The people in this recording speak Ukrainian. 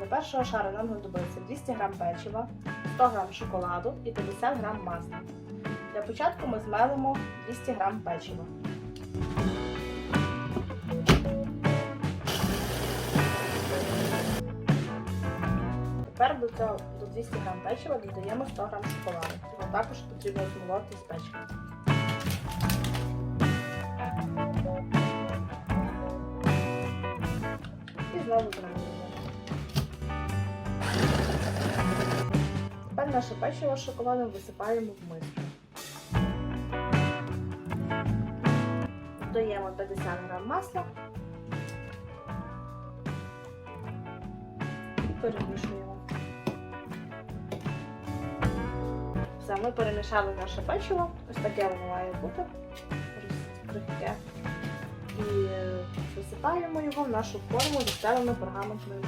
Для першого шару нам знадобиться 200 г печива, 100 г шоколаду і 50 г масла. Для початку ми змелимо 200 г печива. Тепер до, цього, до 200 г печива додаємо 100 г шоколаду. Його також потрібно змолоти з печива. І знову змінюємо. Наше печиво з шоколадом висипаємо в миску. Додаємо 50 г масла і перемішуємо. Все, ми перемішали наше печиво. Ось таке воно має бути. Крихке. І е, висипаємо його в нашу форму застелену пергаментною